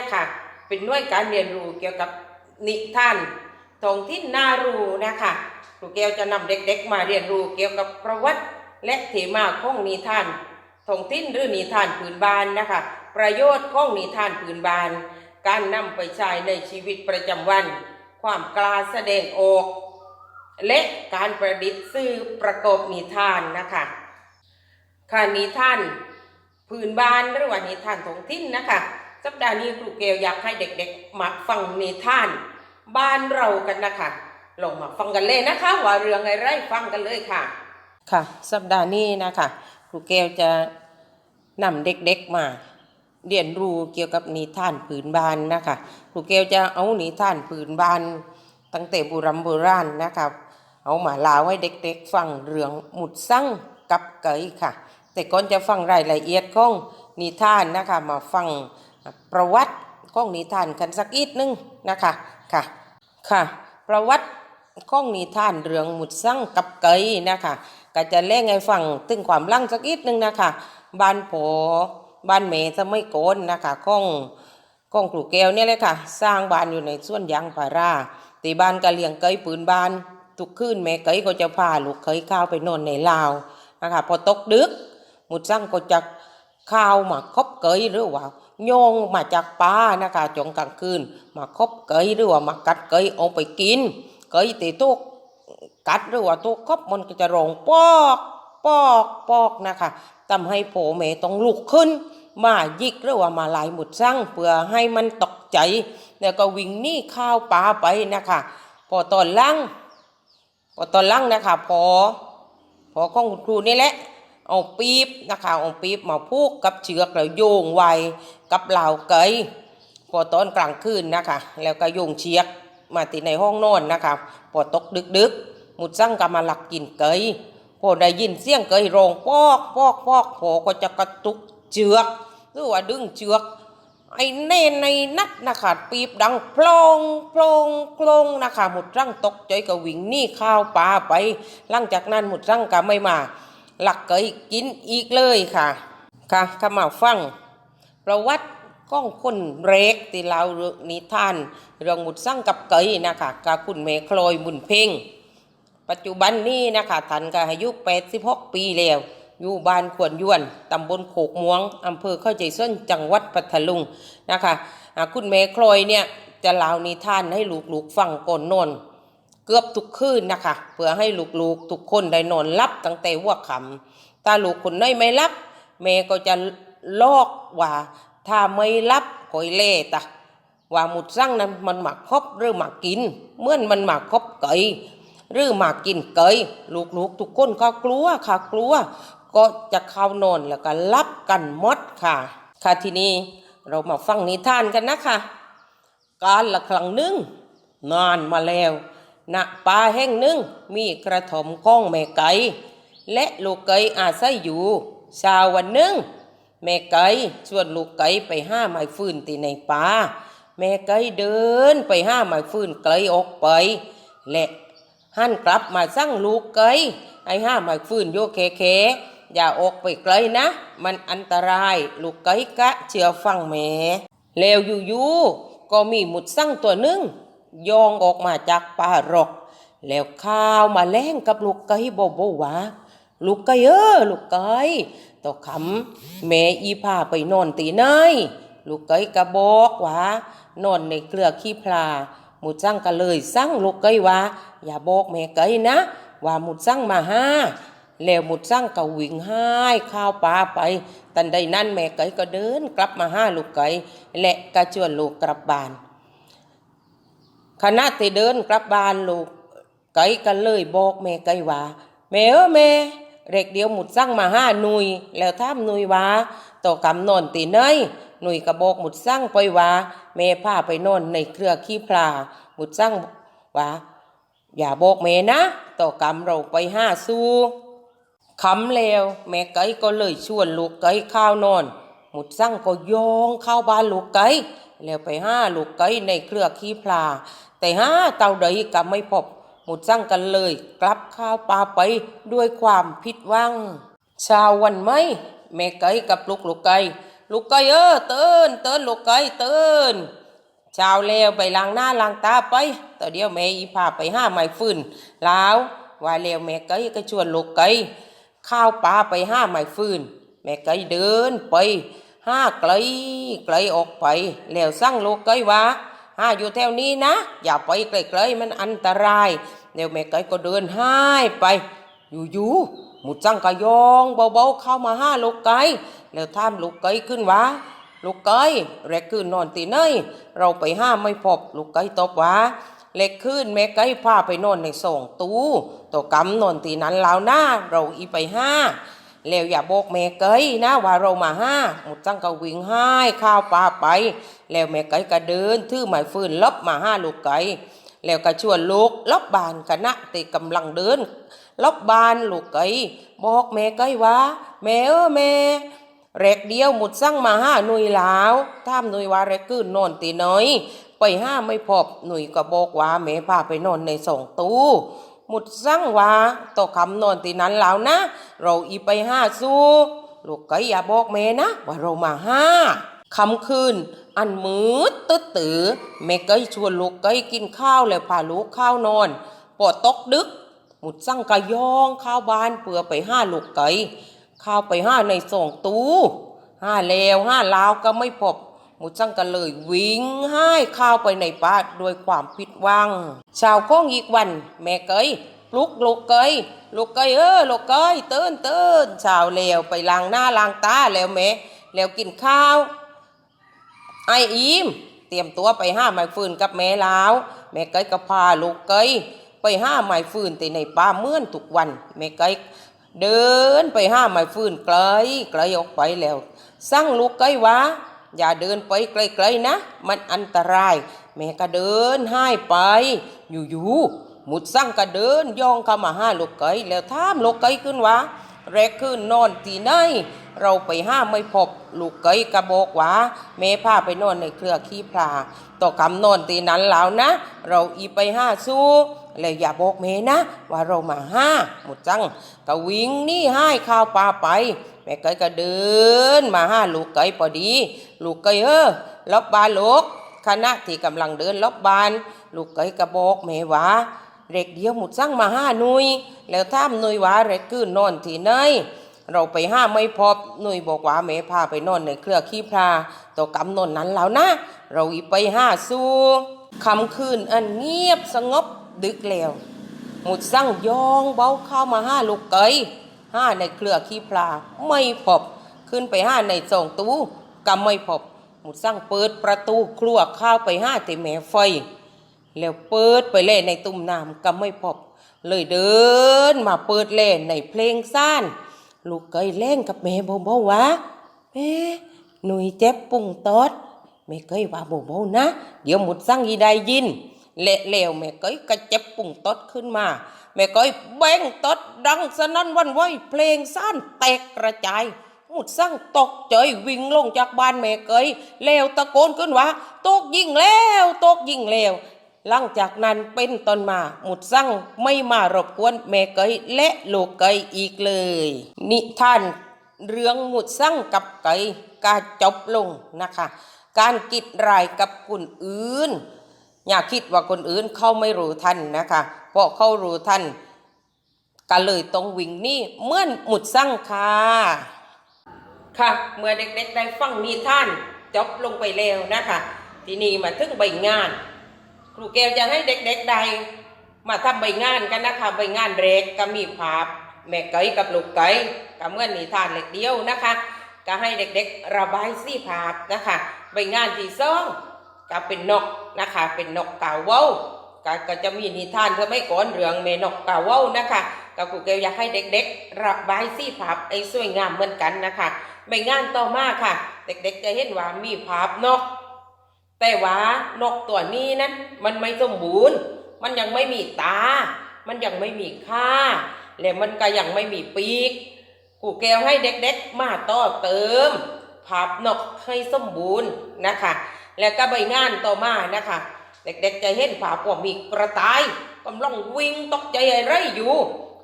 นะคะเป็นหน่วยการเรียนรู้เกี่ยวกับนิทานท้องถิ่นนารูนะคะครูแก้วจะนำเด็กๆ มาเรียนรู้เกี่ยวกับประวัติและเทมาของนิทานท้องถิ่นหรือนิทานพื้นบ้านนะคะ ประโยชน์ของนิทานพื้นบ้าน การนำไปใช้ในชีวิตประจำวัน ความกล้าแสดงออก และการประดิษฐ์สื่อประกอบนิทานนะคะค่ะนิทานพื้นบ้านหรือว่านิทานท้องถิ่นนะคะ สัปดาห์นี้ครูเกลอยากให้เด็กๆมาฟังนิทาน บ้านเรากันนะคะลงมาฟังกันเลยนะคะ ว่าเรื่องอะไรฟังกันเลยค่ะ ค่ะ สัปดาห์นี้นะคะครูเกลจะนำเด็กๆมาเรียนรู้เกี่ยวกับนิทานผืนบ้านนะคะครูเกลจะเอานิทานผืนบ้าน ตั้งแต่บุรัมโบราณนะคะเอามาลาให้เด็กๆฟังเรื่องหมุดสั่งกับเกยค่ะ แต่ก่อนจะฟังรายละเอียดของนิทานนะคะมาฟัง ประวัติของนิทานกันสักอีกนึงนะคะค่ะค่ะประวัติของนิทานเรื่องหมุดสั่งกับเกยนะคะก็จะเล่งให้ฟังถึงความลั่งสักอีกนึงนะคะบ้านโผบ้านเมย์สมัยโกอนนะคะของของครูแก้วเนี่ยเลยค่ะ สร้างบ้านอยู่ในส่วนยางพาราตีบ้านก็เลี้ยงเกยปืนบ้านทุกคืนแม่เกยก็จะพาลูกเกยข้าวไปนอนในลาวนะคะพอตกดึกหมุดสั่งก็จะข้าวมาคบเกยหรือว่า โยงมาจากป่านะคะจงกลางคืน มาคบเกยหรือว่ามากัดเกยเอาไปกิน เกยตีตุกกัดหรือว่าตุกคบมันก็จะร้องปอกปอกปอกนะคะทำให้โผแม่ต้องลุกขึ้น มายิกหรือว่ามาลายหมุดสั่งเพื่อให้มันตกใจ แล้วก็วิ่งหนีข้าวป่าไปนะคะ พอตอนล่างพอตอนล่างนะคะพอพอของคุณครูนี่แหละเอาปี๊บนะคะเอาปี๊บมาพูกกับเชือกแล้วโยงไว้ กับเหล่าเกยพอตอนกลางคืนนะคะ แล้วก็โยงเชือกมาติดในห้องนอนนะคะพอตกดึกดึกๆหมุดสั่งก็มาหลักกินเกยพอได้ยินเสียงเกยร้องปอกปอกปอกพอก็จะกระตุกเชือกหรือว่าดึงเชือกไอ้เน่ในนัดนะคะปีบดังโพลงโพลงโพลงนะคะหมุดร่างตกใจก็วิ่งหนีข้าวปลาไป หลังจากนั้นหมุดร่างก็ไม่มา หลักเกยกินอีกเลยค่ะ ค่ะข้ามาฟัง ประวัติก้องคนเรกที่เราเรื่องนิทานเรื่องหมุดสั่งกับเกยนะคะกับคุณเมคลอยบุญเพ่งปัจจุบันนี้นะคะท่านก็อายุ86 ปีแล้วอยู่บ้านขวนยวนตำบลโขกม่วงอำเภอเข้าใจส้นจังหวัดพัทลุงนะคะคุณแม่คลอยเนี่ยจะเล่านิทานให้ลูกๆฟังก่อนนอนเกือบทุกคืนนะคะเพื่อให้ลูกๆทุกคนได้นอนรับตั้งแต่หัวค่ำถ้าลูกคนไหนไม่รับแม่ก็จะ ลอกว่าถ้าไม่รับก็เล่ตะว่าหมุดสั่งนั้นมันหมักคบหรือหมักกินเมื่อนมันหมักคบเกยหรือหมักกินเกยลูกๆทุกคนก็กลัวค่ะกลัว ก็จะเข้านอนแล้วก็รับกันมดค่ะ ค่ะทีนี้เรามาฟังนิทานกันนะคะ การละครั้งหนึ่งนานมาแล้วณป่าแห่งหนึ่งมีกระถมก้องแม่ไก่และลูกไก่อาศัยอยู่ช้าวันหนึ่ง แม่ไก่ชวนลูกไก่ไปห้าไม้ฟืนที่ในป่าแม่ไก่เดินไปห้าไม้ฟืนไกลออกไป และหันกลับมาสั่งลูกไก่ไอ้ห้าไม้ฟืนโยเคเคอย่าออกไปไกลนะ มันอันตรายลูกไก่กะเชื่อฟังแม่แล้วอยู่ๆก็มีหมุดสั่งตัวหนึ่งยองออกมาจากป่ารก แล้วข้าวมาแล้งกับลูกไก่บโบวาลูกไก่เออลูกไก่ ต่อคำแม่อีพาไปนอนตีไหนลูกไก่กระบอกว่านอนในเกลือขี้พลาหมุดสั่งก็เลยสั่งลูกไก่ว่า อย่าบอกแม่ไก่นะ ว่าหมุดสั่งมาห้าแล้วหมุดสั่งก็วิ่งห้ายข้าวปลาไป ตันใดนั้นแม่ไก่ก็เดินกลับมาห้าลูกไก่และก็ชวนลูกกลับบ้านขณะที่เดินกลับบ้านลูกไก่กันเลยบอกแม่ไก่ว่าแม่เออแม่ เร็กเดียวหมุดสั่งมาห้าหนุยแล้วถามหนุยว่าต่อกำนอนตีเนยหนุยก็บอกหมุดสั่งไปว่าแม่พาไปนอนในเครือขี้ปลาหมุดสั่งว่าอย่าบอกแม่นะต่อกำเราไปห้าสู้คำแล้ว แม่ไก่ก็เลยชวนลูกไก่ข้าวนอน หมุดสั่งก็ยองเข้าบ้านลูกไก่แล้วไปห้าลูกไก่ในเครือขี้ปลาแต่ห้าเต่าใดก็ไม่พบ หมดสั่งกันเลย กลับข้าวปลาไปด้วยความผิดหวังชาววันไหมแม่ไก่กับลูกลูกไก่ลูกไก่เออเตือนเตือนลูกไก่เตือนช้าแล้วไปล้างหน้าล้างตาไปต่อเดียวแม่อีพาไปห้าไม้ฟืนแล้วว่าแล้วแม่ไก่ก็ชวนลูกไก่ข้าวปลาไปห้าไม้ฟืนแม่ไก่เดินไปห้าไกลไกลออกไปแล้วสั่งลูกไก่ว่าห้าอยู่แถวนี้นะ อย่าไปไกลๆมันอันตราย แล้วแม่ไก่ก็เดินห้ายไป อยู่ๆหมุดจังกะยองเบาๆเข้ามาห้าลูกไก่แล้วท่ามลูกไก่ขึ้นว่าลูกไก่แรกขึ้นนอนตีเนยเราไปห้ามไม่พบลูกไก่ตบว่าเล็กขึ้นแม่ไก่พาไปนอนในสองตู้ตัวกำนอนตีนั้นแล้วหนะเราอีไปห้าแล้วอย่าบอกแม่ไก่นะว่าเรามาห้าหมุดจังก็วิ่งห้ายข้าวปลาไป แล้วแม่ไก่ก็เดินถือไม้ฟืนลบมาห้าลูกไก่ แล้วก็ชวนลูกลบบานคณะตีกำลังเดินลบบานลูกไก่บอกแม่ไก่ว่า แม่เออแม่แรกเดียวหมุดสั่งมาห้าหน่วยหลาวท่ามหน่วยว่าแรกขึ้นนอนตีน้อย ไปห้าไม่พบหน่วยก็บอกว่าแม่พาไปนอนในสองตู้หมุดสั่งว่าต่อคำนอนตีนั้นแล้วนะ เราอีไปห้าสู้ลูกไก่อย่าบอกแม่นะ ว่าเรามาห้าคำคืน อันมืดตื้อตือแม่ไก่ชวนลูกไก่กินข้าวแล้วพาลูกข้าวนอนปอดตกดึก หมุดสั่งกะยองข้าวบ้านเปื่อไปห้าลูกไก่ข้าวไปห้าในสองตู้ห้าแล้วห้าลาวก็ไม่พบหมุดสั่งก็เลยวิ่งให้ข้าวไปในป่าด้วยความผิดหวังชาวข้องอีกวัน แม่เกยปลุกลูกเกยลูกเกยเออลูกเกยเตือนเตือนชาวแล้วไปล้างหน้าล้างตาแล้วแม่แล้วกินข้าว ไออีมเตรียมตัวไปห้าไม้ฟืนกับแม่ลาว แม่ไก่ก็พาลูกไก่ไปห้าไม้ฟืนแต่ในป่าเมื่อนทุกวัน แม่ไก่เดินไปห้าไม้ฟืนไกลไกลออกไปแล้ว สั่งลูกไก่ว่าอย่าเดินไปไกลๆนะ มันอันตราย แม่ก็เดินให้ไป อยู่ๆหมุดสั่งก็เดินย่องเข้ามาห้าลูกไก่แล้วถามลูกไก่ขึ้นว่าแรกขึ้นนอนที่ไหน เราไปห้ามไม่พบ ลูกเกยกระบอกว่าแม่พาไปนอนในเครือขี้พลาต่อกำนอนตีนั้นแล้วนะ เราอีไปห้าสู้แล้วอย่าบอกแม่นะ ว่าเรามาห้าหมดจังก็วิ่งนี่ให้ข้าวปลาไป แม่เกยก็เดินมาห้าลูกเกยพอดี ลูกเกยเออลบบานลูกคณะที่กำลังเดินลบบาน ลูกเกยกระบอกแม่ว่าเร็กเดียวหมดสั่งมาห้านุยแล้วท่ามหนุยว่าเร็กขึ้นนอนที่ไหน เราไปห้ามไม่พบหนุยบอกว่าแม่พาไปนอนในเครือขี้พลาตัวกำนนนั้นแล้วนะ เราอีไปห้าสู้คำคืนอันเงียบสงบดึกแล้วหมุดสั่งยองเบาเข้ามาห้าลูกเกยห้าในเครือขี้พลาไม่พบ ขึ้นไปห้าในสองตู้ก็ไม่พบ หมุดสั่งเปิดประตูครัวเข้าไปห้าแต่แม่ไฟ แล้วเปิดไปเล่นในตุ่มน้ำก็ไม่พบ เลยเดินมาเปิดเล่นในเพลงซ่าน ลูกเคยเล่นกับแม่เบาวะแม่หนุ่ยเจ็บปุ่งตอดแม่เคยว่าเบานะ เดี๋ยวหมุดสั่งยีได้ยินเละแล้วแม่เคยก็เจ็บปุ่งตอดขึ้นมา แม่เคยแบ่งตอดดังสนั่นวันไหวเพลงซ่านแตกกระจายหมุดสั่งตกใจวิ่งลงจากบ้านแม่เกยแล้วตะโกนขึ้นว่าตกยิงแล้วตกยิงแล้ว หลังจากนั้นเป็นต้นมาหมุดสั่งไม่มารบกวนแม่เกยและลูกเกยอีกเลย นิทานเรื่องหมุดสั่งกับเกยกาจบลงนะคะ การกิดรายกับคนอื่น อย่าคิดว่าคนอื่นเขาไม่รู้ทันนะคะ เพราะเขารู้ทันก็เลยต้องวิ่งนี่เมื่อนหมุดสั่งค่ะค่ะเมื่อเด็กๆได้ฟังนิทานจบลงไปแล้วนะคะ ที่นี้มาถึงใบงาน ครูแก้วจะให้เด็กๆใด มาทำใบงานกันนะคะใบงานเล็กก็มีภาพแม่ไก่กับลูกไก่ก็เมื่อนนิทานเล็กเดียวนะคะ ก็ให้เด็กๆระบายสีภาพนะคะใบงานที่สองก็เป็นนกนะคะ เป็นนกกาเว้าก็ก็จะมีนิทานสมัยก่อนเรื่องแม่นกกาเว้านะคะก็ครูแก้วอยากให้เด็กๆระบายสีภาพไอ้สวยงามเหมือนกันนะคะใบงานต่อมาค่ะ เด็กๆจะเห็นว่ามีภาพนก แต่ว่านกตัวนี้นั้นมันไม่สมบูรณ์ มันยังไม่มีตา มันยังไม่มีค่า และมันก็ยังไม่มีปีก กูแก้วให้เด็กๆ มาต่อเติมภาพนกให้สมบูรณ์นะคะ แล้วก็ใบงานต่อมานะคะ เด็กๆจะเห็นภาพว่ามีกระต่ายกำลังวิ่งตกใจอะไรอยู่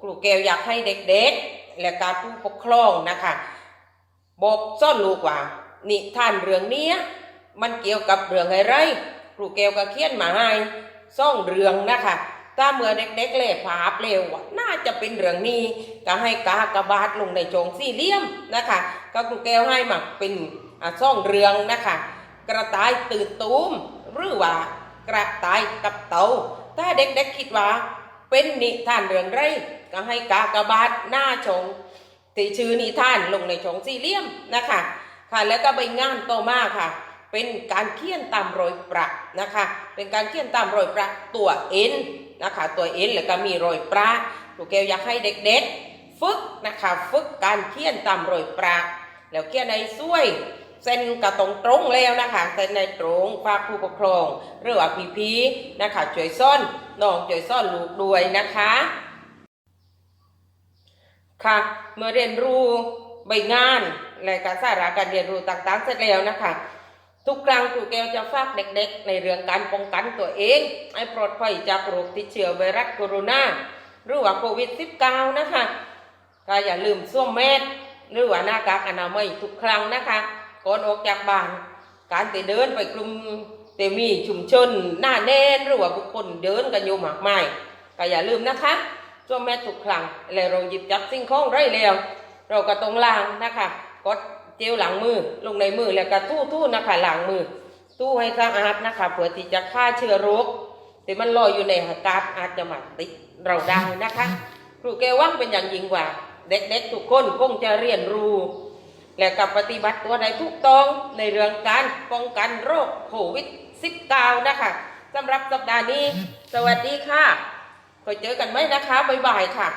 ครูแก้วอยากให้เด็กๆ และการผู้ปกครองนะคะ บอกซ่อนลูกว่านิทานเรื่องเนี้ย มันเกี่ยวกับเรื่องอะไรครูแก้วก็เขียนมาให้ซ่องเรื่องนะคะถ้าเมื่อเด็กๆเล่ภาพเร็วน่าจะเป็นเรื่องนี้ก็ให้กากระบาทลงในโจงสี่เหลี่ยมนะคะก็ครูแก้วให้มาเป็นซ่องเรื่องนะคะกระต่ายตื่นตูมหรือว่ากระต่ายกับเต่าถ้าเด็กๆคิดว่า เป็นนิทานเรื่องไรก็ให้กากระบาทหน้าชงที่ชื่อนิทานลงในชงสี่เหลี่ยมนะคะค่ะแล้วก็ใบงานโตมาค่ะ เป็นการเขียนตามรอยประนะคะ เป็นการเขียนตามรอยประตัวเอ็นนะคะตัวเอ็นแล้วก็มีรอยประลูกแก้วอยากให้เด็กๆ ฝึกนะคะฝึกการเขียนตามรอยประแล้วเขียนในสวยเส้นกระตรงตรงแล้วนะคะเส้นในตรงฝากผู้ปกครองหรือว่าพีพีนะคะช่วยซ่อนน้องช่วยซ่อนลูกด้วยนะคะค่ะเมื่อเรียนรู้ใบงานและการสาระการเรียนรู้ต่างๆเสร็จแล้วนะคะ ทุกครั้งครูแก้วจะฝากเด็กๆ ในเรื่องการป้องกันตัวเอง ให้ปลอดภัยจากโรคติดเชื้อไวรัสโคโรนาหรือว่าโควิด -19 นะคะก็อย่าลืมสวมแมสหรือว่าหน้ากากอนามัยทุกครั้งนะคะก่อนออกจากบ้าน การไปเดินไปกลุ่มเตมีชุมชน หน้าแน่นหรือว่าบุคคลเดินกันอยู่มากมายก็อย่าลืมนะคะสวมแมสทุกครั้งแล้วเราหยิบจับสิ่งของไรแล้ว เราก็ต้องล้างนะคะกด เจลหลังมือลงในมือแล้วก็ทู่ทู่ๆนะคะหล้างมือ ตู้ให้สะอาดนะคะเพื่อที่จะฆ่าเชื้อโรคที่มันลอยอยู่ในอากาศอาจจะมาติดเราได้นะคะ ครูแกว่างเป็นอย่างยิ่งว่า เด็กๆทุกคนคงจะเรียนรู้ และกับปฏิบัติตัวใดทุกต้องในเรื่องการป้องกันโรคโควิด -19 นะคะสำหรับสัปดาห์นี้ สวัสดีค่ะไปเจอกันไหมนะคะบ๊ายบายค่ะ